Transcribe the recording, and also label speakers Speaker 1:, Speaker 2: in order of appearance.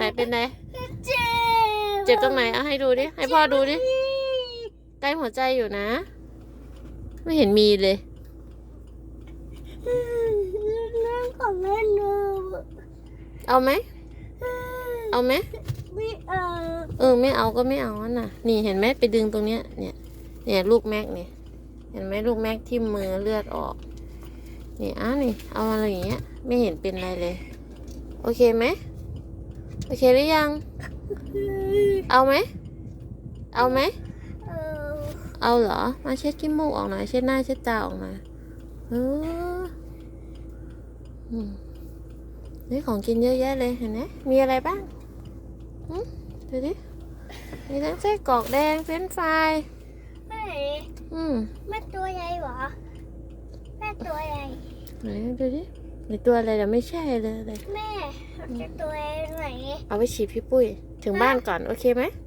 Speaker 1: นเป็นไหน
Speaker 2: เจ็บ
Speaker 1: เจ็บตรงไหนเอาให้ดูดิ ให้พ่อดูดิ ใกล้หัวใจอยู่นะ ไม่เห็นมีเลย
Speaker 2: เรื่องของเล่นเนอะ
Speaker 1: เอาไหม เอาไหม
Speaker 2: ไม่เอา
Speaker 1: เออไม่เอาก็ไม่เอาอะน่ะ นี่เห็นไหมไปดึงตรงเนี้ย เนี่ย เนี่ยลูกแม็กเนี่ย เห็นไหมลูกแม็กที่มือเลือดออก นี่อะนี่ เอาอะไรอย่างเงี้ย ไม่เห็นเป็นอะไรเลย โอเคไหม โอเคหรือยัง เอาไหม เอาไหม
Speaker 2: เออ
Speaker 1: เอาเหรอ มาเช็ดขี้มูกออกหน่อย เช็ดหน้าเช็ดตาออกหน่อยเอออืมนี่ของกินเยอะแยะเลยเห็นไหมมีอะไรบ้างหืมดูดิ มีทั้งไส้กรอกแดงเฟรนช์ฟราย
Speaker 2: แม่
Speaker 1: อืม
Speaker 2: แม่ตัวใหญ่เหรอแม่ตัวใหญ่
Speaker 1: ไหนดูดิ มีตัวอะไรแต่ไม่ใช่เลยเลย
Speaker 2: แม่จะตัวใหญ่ไหน
Speaker 1: เอาไปฉีดพี่ปุ้ย ถึงบ้านก่อน โอเคไหม
Speaker 2: โ